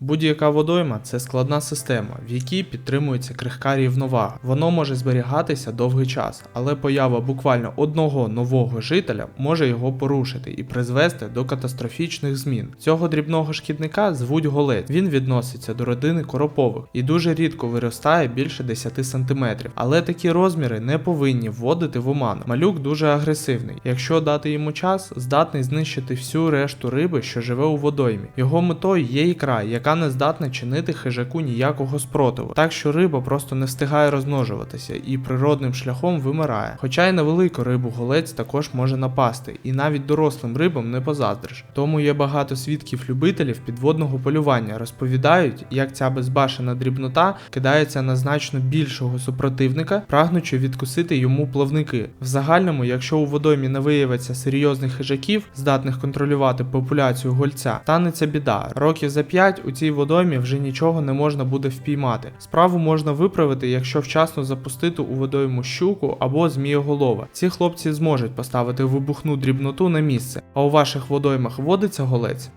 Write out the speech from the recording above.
Будь-яка водойма це складна система, в якій підтримується крихка рівновага. Воно може зберігатися довгий час, але поява буквально одного нового жителя може його порушити і призвести до катастрофічних змін. Цього дрібного шкідника звуть голець. Він відноситься до родини коропових і дуже рідко виростає більше 10 см. Але такі розміри не повинні вводити в оману. Малюк дуже агресивний. Якщо дати йому час, здатний знищити всю решту риби, що живе у водоймі. Його метою є ікра, яка не здатна чинити хижаку ніякого спротиву, так що риба просто не встигає розмножуватися і природним шляхом вимирає. Хоча й на велику рибу голець також може напасти, і навіть дорослим рибам не позаздриш. Тому є багато свідків-любителів підводного полювання, розповідають, як ця безбашена дрібнота кидається на значно більшого супротивника, прагнучи відкусити йому плавники. В загальному, якщо у водоймі не виявиться серйозних хижаків, здатних контролювати популяцію гольця, станеться біда. Років за 5 у цій водоймі вже нічого не можна буде впіймати. Справу можна виправити, якщо вчасно запустити у водойму щуку або змієголова. Ці хлопці зможуть поставити вибухну дрібноту на місце. А у ваших водоймах водиться голець?